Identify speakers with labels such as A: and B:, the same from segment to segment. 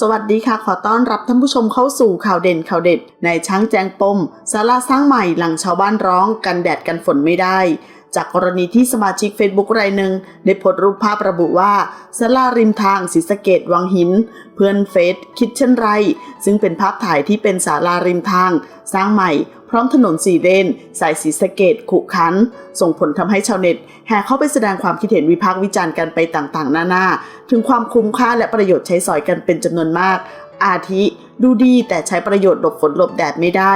A: สวัสดีค่ะ ขอต้อนรับท่านผู้ชมเข้าสู่ข่าวเด่นข่าวเด็ด ในช้างแจงปมศาลาสร้างใหม่หลังชาวบ้านร้องกันแดดกันฝนไม่ได้ จากกรณีที่สมาชิก Facebook รายหนึ่งได้โพสต์รูปภาพระบุว่าศาลาริมทางศรีสะเกดวังหิน เพื่อนเฟซคิดเช่นไร ซึ่งเป็นภาพถ่ายที่เป็นศาลาริมทาง สร้างใหม่ ร้อมถนนสี่เลน สายสีสะเกตขุขัน ส่งผลทำให้ชาวเน็ตแห่เข้าไปแสดงความคิดเห็นวิพากษ์วิจารณ์กันไปต่างๆ นานา ถึงความคุ้มค่าและประโยชน์ใช้สอยกันเป็นจำนวนมาก อาทิ ดูดีแต่ใช้ประโยชน์หลบฝนหลบแดดไม่ได้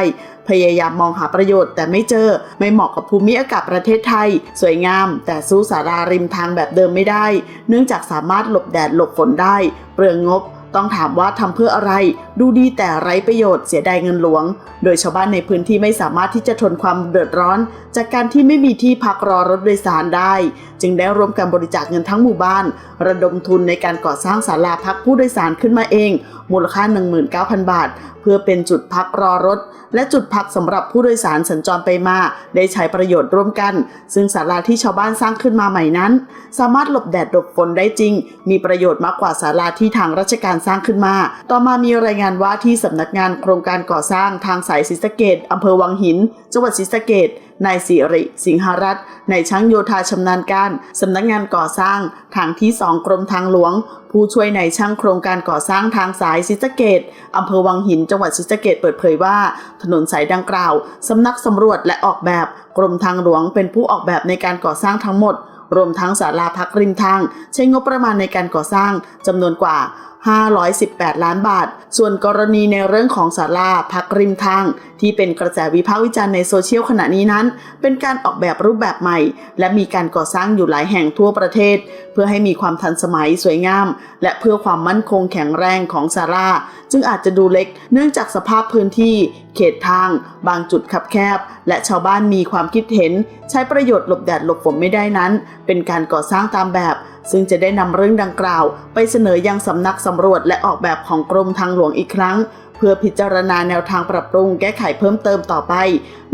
A: พยายามมองหาประโยชน์แต่ไม่เจอ ไม่เหมาะกับภูมิอากาศประเทศไทย สวยงาม แต่สู้สาราริมทางแบบเดิมไม่ได้ เนื่องจากสามารถหลบแดดหลบฝนได้ เปลืองงบ ต้องถามว่าทำเพื่ออะไร ดูดีแต่ไร้ประโยชน์เสียดายเงินหลวง โดยชาวบ้านในพื้นที่ไม่สามารถที่จะทนความเดือดร้อน จากการที่ไม่มีที่พักรอรถโดยสารได้ จึงได้รวมกันบริจาคเงินทั้งหมู่บ้าน ระดมทุนในการก่อสร้างศาลาพักผู้โดยสารขึ้นมาเอง มูลค่า 19,000 บาท เพื่อเป็นจุดพักรอรถ และจุดพักสำหรับผู้โดยสารสัญจรไปมา ได้ใช้ประโยชน์ร่วมกัน ซึ่งศาลาที่ชาวบ้านสร้างขึ้นมาใหม่นั้น สามารถหลบแดดหลบฝนได้จริง มีประโยชน์มากกว่าศาลาที่ทางราชการสร้างขึ้นมา ต่อมามีรายงานว่าที่สำนักงานโครงการก่อสร้างทางสายศรีสะเกดอำเภอวังหิน จังหวัดศรีสะเกดนายสิริสิงหรัตน์นายช่างโยธาชำนาญการสำนักงานก่อสร้างทางที่ 2 กรมทางหลวง ผู้ช่วยนายช่างโครงการก่อสร้างทางสายศรีสะเกดอำเภอวังหิน จังหวัดศรีสะเกดเปิดเผยว่า ถนนสายดังกล่าวสำนักสำรวจและออกแบบ กรมทางหลวงเป็นผู้ออกแบบในการก่อสร้างทั้งหมดรวมทั้งศาลาพักริมทาง ใช้งบประมาณในการก่อสร้างจำนวนกว่า518 ล้านบาท ส่วนกรณีในเรื่องของศาลาพักริมทาง ที่เป็นกระแสวิพากษ์วิจารณ์ในโซเชียลขณะนี้นั้น เป็นการออกแบบรูปแบบใหม่ และมีการก่อสร้างอยู่หลายแห่งทั่วประเทศ เพื่อให้มีความทันสมัยสวยงาม และเพื่อความมั่นคงแข็งแรงของศาลาจึงอาจจะดูเล็ก เนื่องจากสภาพพื้นที่ เขตทาง บางจุดคับแคบ และชาวบ้านมีความคิดเห็น ใช้ประโยชน์หลบแดดหลบฝนไม่ได้นั้น เป็นการก่อสร้างตามแบบ ซึ่งจะได้นำเรื่องดังกล่าว ไปเสนอยังสำนักสำรวจและออกแบบของกรมทางหลวงอีกครั้ง เพื่อพิจารณาแนวทางปรับปรุงแก้ไขเพิ่มเติมต่อไป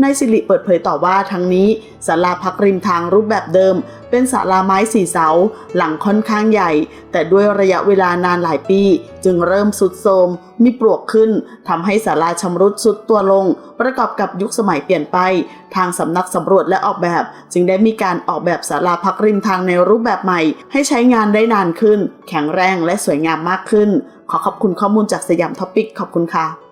A: นายสิริเปิดเผยต่อว่าทั้งนี้ศาลาพักริมทางรูปแบบเดิม เป็นศาลาไม้สี่เสา หลังค่อนข้างใหญ่ แต่ด้วยระยะเวลานานหลายปี จึงเริ่มสุดโทรมมีปลวกขึ้นทำให้ศาลาชำรุดสุดตัวลง ประกอบกับยุคสมัยเปลี่ยนไป ทางสำนักสำรวจและออกแบบ จึงได้มีการออกแบบศาลาพักริมทางในรูปแบบใหม่ ให้ใช้งานได้นานขึ้น แข็งแรงและสวยงามมากขึ้น ขอขอบคุณข้อมูลจากสยามท็อปิกขอบคุณค่ะ